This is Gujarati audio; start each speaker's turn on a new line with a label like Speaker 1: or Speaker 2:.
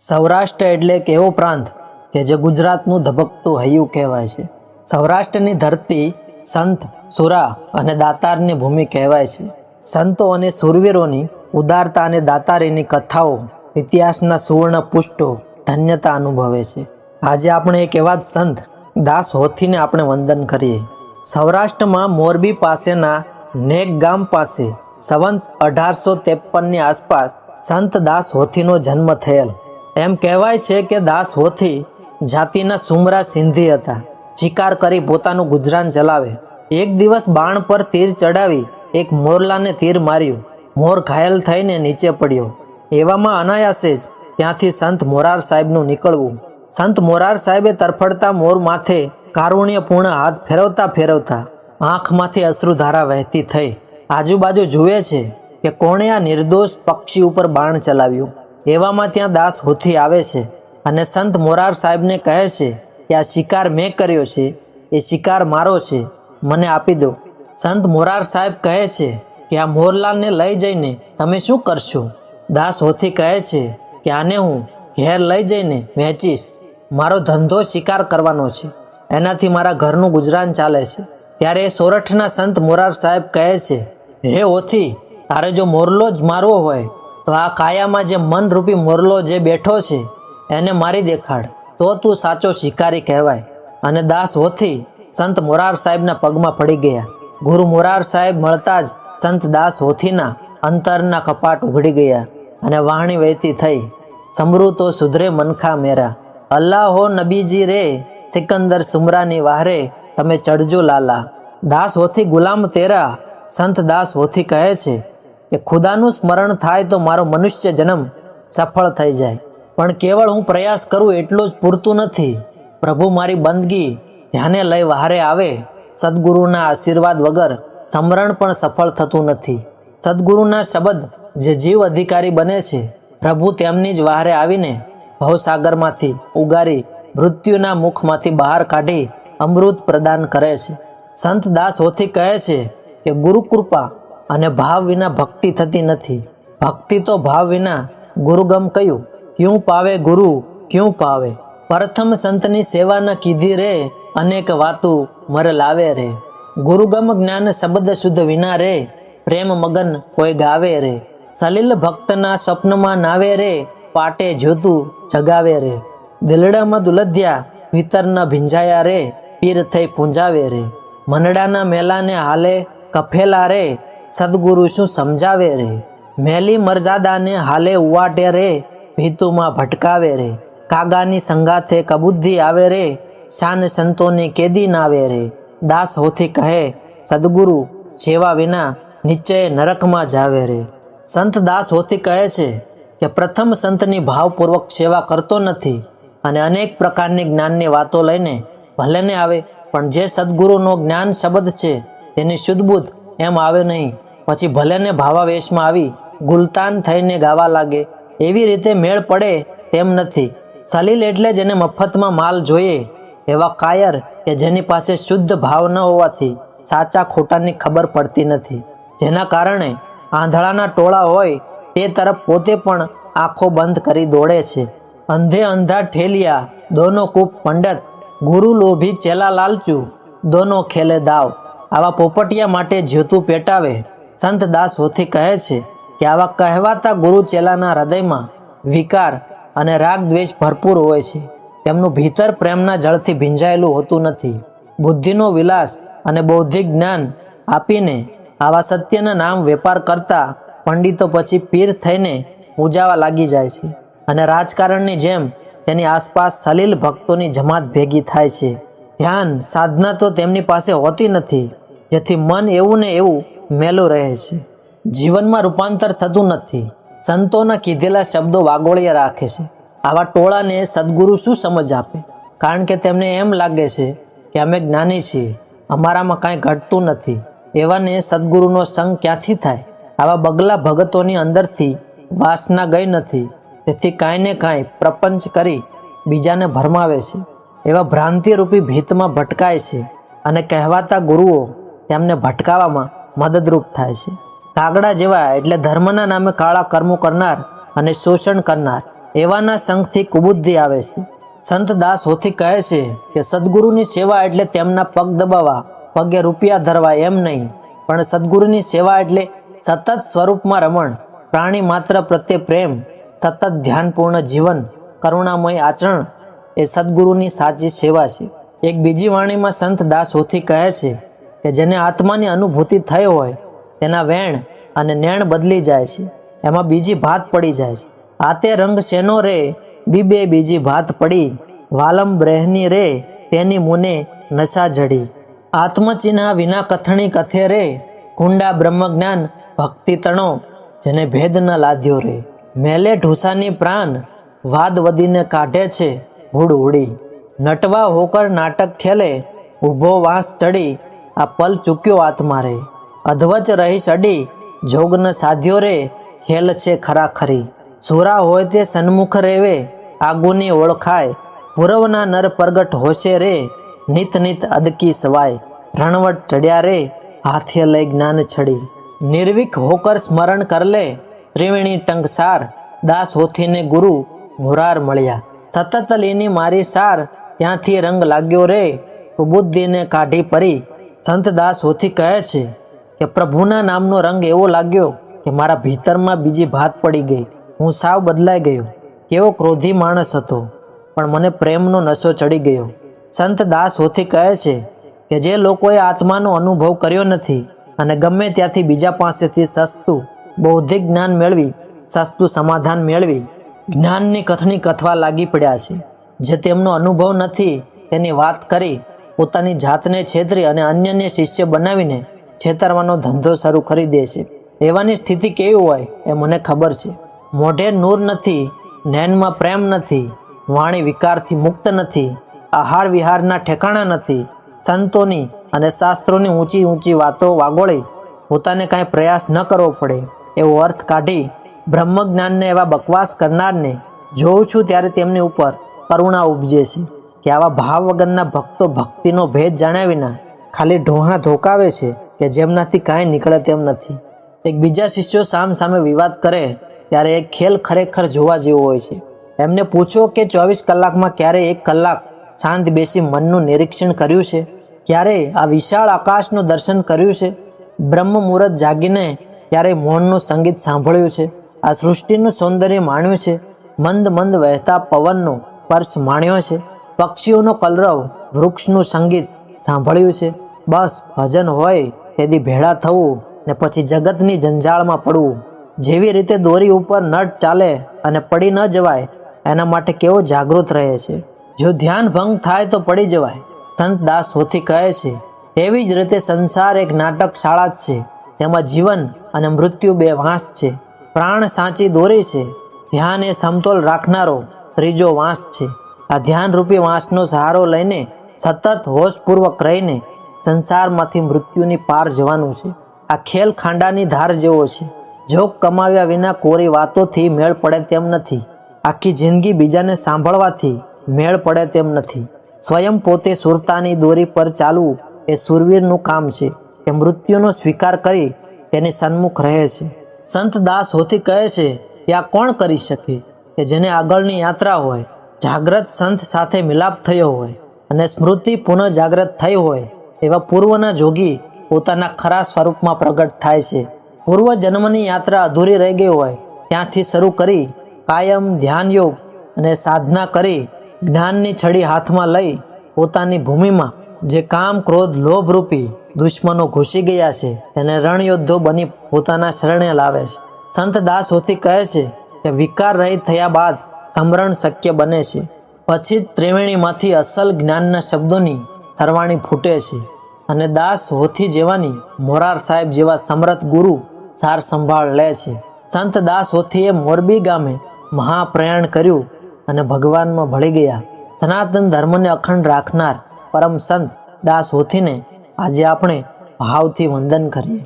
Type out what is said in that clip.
Speaker 1: સૌરાષ્ટ્ર એટલે એક એવો પ્રાંત કે જે ગુજરાતનું ધબકતું હૈયું કહેવાય છે. સૌરાષ્ટ્રની ધરતી સંત, સુરા અને દાતારની ભૂમિ કહેવાય છે. સંતો અને સુરવીરોની ઉદારતા અને દાતારીની કથાઓ ઇતિહાસના સુવર્ણ પુષ્ટો ધન્યતા અનુભવે છે. આજે આપણે એક એવા જ સંત દાસ હોથીને આપણે વંદન કરીએ. સૌરાષ્ટ્રમાં મોરબી પાસેના નેક ગામ પાસે સંવંત અઢારસો ત્રેપનની આસપાસ સંત દાસ હોથીનો જન્મ થયેલ. એમ કહેવાય છે કે દાસ હોથી જાતિના સુમરા સિંધી હતા. શિકાર કરી પોતાનું ગુજરાન ચલાવે. એક દિવસ બાણ પર તીર ચડાવી એક મોરલાને તીર માર્યું. મોર ઘાયલ થઈને નીચે પડ્યો. એવામાં અનાયાસે જ ત્યાંથી સંત મોરાર સાહેબનું નીકળવું. સંત મોરાર સાહેબે તરફડતા મોર માથે કારુણ્યપૂર્ણ હાથ ફેરવતા ફેરવતા આંખમાંથી અશ્રુધારા વહેતી થઈ. આજુબાજુ જુએ છે કે કોણે આ નિર્દોષ પક્ષી ઉપર બાણ ચલાવ્યું. એવામાં ત્યાં દાસ હોથી આવે છે અને સંત મોરાર સાહેબને કહે છે કે આ શિકાર મેં કર્યો છે, એ શિકાર મારો છે, મને આપી દો. સંત મોરાર સાહેબ કહે છે કે આ મોરલાલને લઈ જઈને તમે શું કરશો? દાસ હોથી કહે છે કે આને હું ઘેર લઈ જઈને વેચીશ મારો ધંધો શિકાર કરવાનો છે. એનાથી મારા ઘરનું ગુજરાન ચાલે છે. ત્યારે સોરઠના સંત મોરાર સાહેબ કહે છે, હે ઓથી તારે જો મોરલો જ મારવો હોય તો આ કાયામાં જે મનરૂપી મોરલો જે બેઠો છે, એને મારી દેખાડ. તો તું સાચો શિકારી કહેવાય. અને દાસ હોથી સંત મોરાર સાહેબના પગમાં પડી ગયા. ગુરુ મોરાર સાહેબ મળતા જ સંત દાસ હોથીના અંતરના કપાટ ઉઘડી ગયા અને વાહણી વહેતી થઈ, સમરૂ તો સુધરે મનખા મેરા. અલ્લાહ નબીજી રે, સિકંદર સુમરાની વાહરે તમે ચડજો લાલા. દાસ હોથી, ગુલામ તેરા. સંત દાસ હોથી કહે છે કે ખુદાનું સ્મરણ થાય તો મારો મનુષ્ય જન્મ સફળ થઈ જાય. પણ કેવળ હું પ્રયાસ કરું એટલું જ પૂરતું નથી. પ્રભુ મારી બંદગી ધ્યાને લઈ વહારે આવે. સદગુરુના આશીર્વાદ વગર સમરણ પણ સફળ થતું નથી. સદગુરુના શબ્દ જે જીવ અધિકારી બને છે, પ્રભુ તેમની જ વહારે આવીને ભવસાગરમાંથી ઉગારી મૃત્યુના મુખમાંથી બહાર કાઢી અમૃત પ્રદાન કરે છે. સંત દાસ હોથી કહે છે કે ગુરુ કૃપા અને ભાવ વિના ભક્તિ થતી નથી. ભક્તિ તો ભાવ વિના ગુરુગમ કયું? ક્યું પાવે ગુરુ? ક્યું પાવે? પ્રથમ સંતની સેવા ન કીધી રે, અનેક વાતું મર લાવે રે. ગુરુગમ જ્ઞાન શબ્દ શુદ્ધ વિના રે, પ્રેમ મગન કોઈ ગાવે રે. સલીલ ભક્તના સ્વપ્નમાં નાવે રે, પાટે જોતું જગાવે રે. દિલડામાં દુલધ્યા ભીતરના ભીંજાયા રે પીર થઈ પૂંજાવે રે. મનડાના મેલાને હાલે કફેલા રે સદગુરુ શું સમજાવે રે? મેલી મરજાદાને હાલે ઉવાટે રે, ભીતુમાં ભટકાવે રે. કાગાની સંગાથે કબુદ્ધિ આવે રે, શાન સંતોની કેદી નાવે રે. દાસ હોથી કહે, સદગુરુ, જેવા વિના નિશ્ચય નરકમાં જાવે રે. સંત દાસ હોથી કહે છે કે, પ્રથમ સંતની ભાવપૂર્વક સેવા કરતો નથી અને અનેક પ્રકારની જ્ઞાનની વાતો લઈને ભલે ને આવે, પણ જે સદગુરુનો જ્ઞાન શબ્દ છે, તેની શુદ્ધબુદ્ધ એમ આવે નહીં. પછી ભલે ને ભાવાવેશમાં આવી ગુલતાન થઈને ગાવા લાગે, એવી રીતે મેળ પડે તેમ નથી. સલીલ એટલે જેને મફતમાં માલ જોઈએ, એવા કાયર કે જેની પાસે શુદ્ધ ભાવ ન હોવાથી સાચા ખોટાની ખબર પડતી નથી. જેના કારણે આંધળાના ટોળા હોય તે તરફ પોતે પણ આંખો બંધ કરી દોડે છે. અંધે અંધા ઠેલિયા, દોનો કૂપ પંડત, ગુરુ લોભી ચેલા લાલચું, દોનો ખેલે દાવ. આવા પોપટિયા માટે જીવતું પેટાવે. સંત દાસ હોથી કહે છે કે આવા કહેવાતા ગુરુ ચેલાના હૃદયમાં વિકાર અને રાગ દ્વેષ ભરપૂર હોય છે. તેમનું ભીતર પ્રેમના જળથી ભીંજાયેલું હોતું નથી. બુદ્ધિનો વિલાસ અને બૌદ્ધિક જ્ઞાન આપીને આવા સત્યના નામ વેપાર કરતા પંડિતો પછી પીર થઈને પૂજાવા લાગી જાય છે અને રાજકારણની જેમ તેની આસપાસ સલીલ ભક્તોની જમાત ભેગી થાય છે. ધ્યાન, સાધના તો તેમની પાસે હોતી નથી, જેથી મન એવું ને એવું મેલું રહે છે. જીવનમાં રૂપાંતર થતું નથી. સંતોના કીધેલા શબ્દો વાગોળિયા રાખે છે. આવા ટોળાને સદગુરુ શું સમજ આપે? કારણ કે તેમને એમ લાગે છે કે અમે જ્ઞાની છીએ. અમારામાં કાંઈ ઘટતું નથી. એવાને સદગુરુનો સંગ ક્યાંથી થાય? આવા બગલા ભગતોની અંદરથી વાસના ગઈ નથી. તેથી કાંઈ ને કાંઈ પ્રપંચ કરી બીજાને ભરમાવે છે. એવા ભ્રાંતિરૂપી ભીતમાં ભટકાય છે અને કહેવાતા ગુરુઓ તેમને ભટકાવામાં મદદરૂપ થાય છે. કાગડા જેવા એટલે ધર્મના નામે કાળા કર્મો કરનાર અને શોષણ કરનાર એવાના સંઘથી કુબુદ્ધિ આવે છે. સંત દાસ હોથી કહે છે કે સદગુરુની સેવા એટલે તેમના પગ દબાવવા, પગે રૂપિયા ધરવા એમ નહીં, પણ સદગુરુની સેવા એટલે સતત સ્વરૂપમાં રમણ, પ્રાણી માત્ર પ્રત્યે પ્રેમ, સતત ધ્યાનપૂર્ણ જીવન, કરુણામય આચરણ એ સદગુરુની સાચી સેવા છે. એક બીજી વાણીમાં સંત દાસ હોથી કહે છે કે જેને આત્માની અનુભૂતિ થઈ હોય, તેના વેણ અને નેણ બદલી જાય છે. એમાં બીજી ભાત પડી જાય છે. આ તે રંગ શેનો રે? બીબે બીજી ભાત પડી. વાલમ બ્રેહની રે? તેની મુને નશા જડી. આત્મચિહ્ન વિના કથણી કથે રે? કુંડા બ્રહ્મજ્ઞાન ભક્તિ તણો, જેને ભેદ ન લાદ્યો રે. મેલે ઢૂસાની પ્રાણ, વાદ વધીને કાઢે છે, હુડ ઉડી નટવા હોકર નાટક ખેલે ઊભો વાંસ ચડી. આ પલ ચૂક્યો આત્મા રે. અધવચ રહી સડી, જોગન સાધ્યો રે, ખેલ છે ખરાખરી. સુરા હોય તે સન્મુખ રેવે, આગુની ઓળખાય. પૂરવના નર પ્રગટ હોશે રે, નિત નિત અદકી સવાય. રણવટ ચડ્યા રે, હાથે લઈ જ્ઞાન છડી. નિર્વિક હોકર સ્મરણ કરલે, ત્રિવેણી ટંકસાર દાસ હોથીને ગુરુ, મુરાર મળ્યા. સતત લીની મારી સાર, ત્યાંથી રંગ લાગ્યો રે બુદ્ધિને કાઢી પરી. સંત દાસ હોથી કહે છે કે પ્રભુના નામનો રંગ એવો લાગ્યો કે મારા ભીતરમાં બીજી ભાત પડી ગઈ. હું સાવ બદલાઈ ગયો. કેવો ક્રોધી માણસ હતો. પણ મને પ્રેમનો નશો ચડી ગયો. સંત દાસ હોથી કહે છે કે જે લોકોએ આત્માનો અનુભવ કર્યો નથી અને ગમે ત્યાંથી બીજા પાસેથી સસ્તું, બૌદ્ધિક જ્ઞાન મેળવી, સસ્તું સમાધાન મેળવી, જ્ઞાનની કથની કથવા લાગી પડ્યા છે. જે તેમનો અનુભવ નથી તેની વાત કરી પોતાની જાતને છેતરી અને અન્યને શિષ્ય બનાવીને છેતરવાનો ધંધો શરૂ કરી દે છે. એવાની સ્થિતિ કેવી હોય એ મને ખબર છે. મોઢે નૂર નથી નૈનમાં પ્રેમ નથી, વાણી વિકારથી મુક્ત નથી, આહાર વિહારના ઠેકાણા નથી, સંતોની અને શાસ્ત્રોની ઊંચી ઊંચી વાતો વાગોળી પોતાને કાંઈ પ્રયાસ ન કરવો પડે એવો અર્થ કાઢી બ્રહ્મજ્ઞાનને એવા બકવાસ કરનારને જોઉં છું ત્યારે તેમની ઉપર કરુણા ઉપજે છે. કે આવા ભાવ વગરના ભક્તો ભક્તિનો ભેદ જાણ્યા વિના ખાલી ઢોહા ધોકાવે છે કે જેમનાથી કાંઈ નીકળે તેમ નથી. એક બીજા શિષ્યો સામ સામે વિવાદ કરે ત્યારે એ ખેલ ખરેખર જોવા જેવો હોય છે. એમને પૂછો કે ચોવીસ કલાકમાં ક્યારે એક કલાક શાંત બેસી મનનું નિરીક્ષણ કર્યું છે? ક્યારે આ વિશાળ આકાશનું દર્શન કર્યું છે? બ્રહ્મ મુહૂર્ત જાગીને ક્યારે મૌનનું સંગીત સાંભળ્યું છે? આ સૃષ્ટિનું સૌંદર્ય માણ્યું છે. મંદ મંદ વહેતા પવનનો સ્પર્શ માણ્યો છે. પક્ષીઓનો કલરવ વૃક્ષનું સંગીત સાંભળ્યું છે. બસ ભજન હોય તેથી ભેળા થવું ને પછી જગતની જંજાળમાં પડવું. જેવી રીતે દોરી ઉપર નટ ચાલે અને પડી ન જવાય, એના માટે કેવો જાગૃત રહે છે. જો ધ્યાન ભંગ થાય તો પડી જવાય, સંત દાસ હોથી કહે છે. એવી જ રીતે સંસાર એક નાટક શાળા જ છે. તેમાં જીવન અને મૃત્યુ બે વાંસ છે. પ્રાણ સાચી દોરી છે. ધ્યાન એ સમતોલ રાખનારો ત્રીજો વાંસ છે. આ ધ્યાનરૂપી વાંસનો સહારો લઈને સતત હોશપૂર્વક રહીને સંસારમાંથી મૃત્યુની પાર જવાનું છે. આ ખેલ ખાંડાની ધાર જેવો છે. જોક કમાવ્યા વિના કોરી વાતોથી મેળ પડે તેમ નથી. આખી જિંદગી બીજાને સાંભળવાથી મેળ પડે તેમ નથી. સ્વયં પોતે સુરતાની દોરી પર ચાલવું એ સુરવીરનું કામ છે. એ મૃત્યુનો સ્વીકાર કરી તેની સન્મુખ રહે છે. સંત દાસ હોથી કહે છે કે આ કોણ કરી શકે? કે જેને આગળની યાત્રા હોય જાગ્રત સંત સાથે મિલાપ થયો હોય અને સ્મૃતિ પુનઃ જાગ્રત થઈ હોય, એવા પૂર્વના જોગી પોતાના ખરા સ્વરૂપમાં પ્રગટ થાય છે. પૂર્વ જન્મની યાત્રા અધૂરી રહી ગઈ હોય, ત્યાંથી શરૂ કરી કાયમ ધ્યાન યોગ અને સાધના કરી જ્ઞાનની છડી હાથમાં લઈ પોતાની ભૂમિમાં જે કામ, ક્રોધ, લોભ રૂપી દુશ્મનો ઘૂસી ગયા છે, તેને રણયોદ્ધો બની પોતાના શરણે લાવે છે. સંત દાસ હોતી કહે છે કે વિકાર રહિત થયા બાદ સમરણ શક્ય બને છે. પછી જ ત્રિવેણીમાંથી અસલ જ્ઞાનના શબ્દોની સરવાણી ફૂટે છે અને દાસ હોથી જેવાની મોરાર સાહેબ જેવા સમરથ ગુરુ સાર સંભાળ લે છે. સંત દાસ હોથીએ મોરબી ગામે મહાપ્રયાણ કર્યું અને ભગવાનમાં ભળી ગયા. સનાતન ધર્મને અખંડ રાખનાર પરમ સંત દાસ હોથીને આજે આપણે ભાવથી વંદન કરીએ.